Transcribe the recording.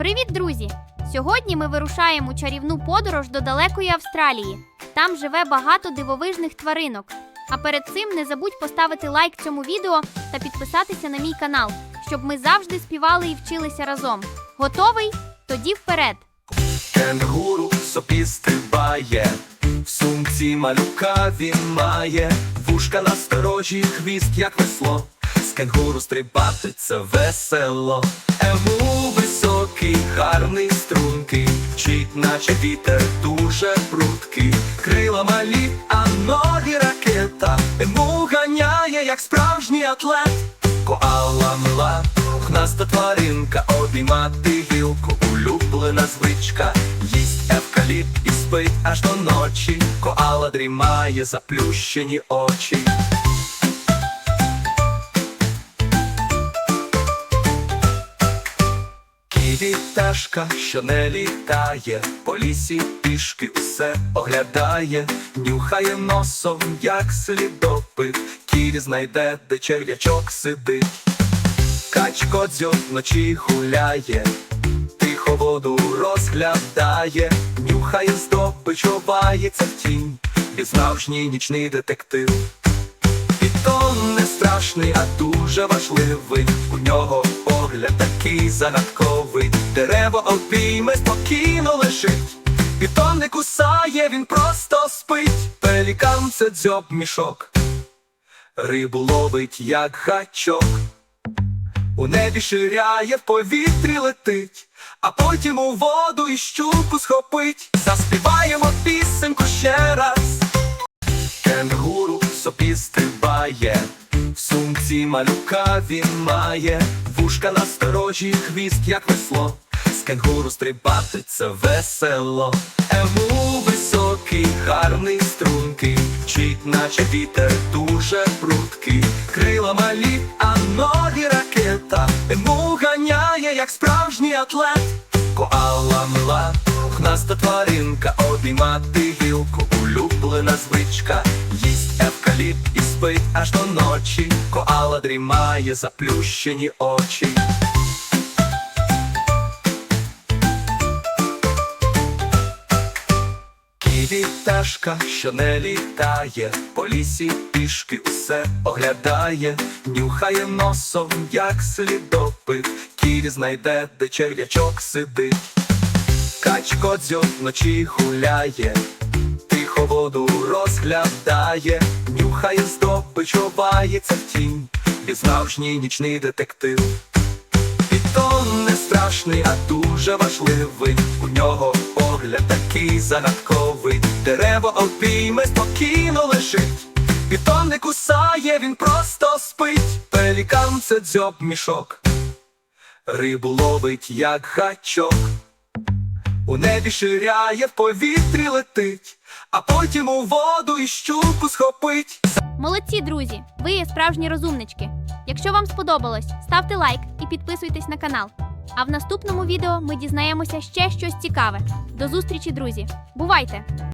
Привіт, друзі! Сьогодні ми вирушаємо у чарівну подорож до далекої Австралії. Там живе багато дивовижних тваринок. А перед цим не забудь поставити лайк цьому відео та підписатися на мій канал, щоб ми завжди співали і вчилися разом. Готовий? Тоді вперед! Кенгуру собі стрибає, в сумці малюка він має, вушка на сторожі, хвіст, як весло. З кенгуру стрибати це весело. Ему високий, гарний стрункий, вчить, наче вітер дуже прудкий. Крила малі, а ноги ракета. Ему ганяє, як справжній атлет. Коала мила, пухнаста тваринка, обіймати гілку, улюблена звичка, їсть евкаліпт і спить аж до ночі, коала дрімає заплющені очі. Ківі пташка, що не літає, по лісі пішки усе оглядає, нюхає носом, як слідопит, Ківі знайде, де черв'ячок сидить. Качко дзьоб вночі гуляє, тихо воду розглядає, нюхає здобич, ховається в тінь, і справжній нічний детектив. І то не страшний, а дуже важливий. У нього погляд такий загадковий. Дерево обійме спокійно лежить. Пітон не кусає, він просто спить. Пелікан це дзьоб мішок. Рибу ловить, як гачок. У небі ширяє, в повітрі летить, а потім у воду і щуку схопить. Заспіваємо пісеньку ще раз. Кенгуру собі стрибає, в сумці малюка він має, вушка на сторожі, хвіст, як весло. З кенгуру стрибати це весело. Ему високий, гарний стрункий, вчить, наче вітер дуже прудкий. Крила малі, а ноги ракета. Ему ганяє, як справжній атлет. Коала мила, пухнаста тваринка, обіймати гілку, улюблена звичка, їсть евкаліпт спить аж до ночі, коала дрімає заплющені очі. Ківі пташка, що не літає, по лісі пішки усе оглядає, нюхає носом, як слідопит, Ківі знайде, де черв'ячок сидить. Качко дзьоб вночі гуляє, тихо воду розглядає, нюхає здобич, ховається в тінь, і справжній нічний детектив. Пітон не страшний, а дуже важливий. У нього погляд такий загадковий. Дерево обійме спокійно лежить. Пітон не кусає, він просто спить. Пелікан це дзьоб мішок. Рибу ловить, як гачок. У небі ширяє, в повітрі летить, а потім у воду і щуку схопить. Молодці, друзі! Ви є справжні розумнички. Якщо вам сподобалось, ставте лайк і підписуйтесь на канал. А в наступному відео ми дізнаємося ще щось цікаве. До зустрічі, друзі! Бувайте!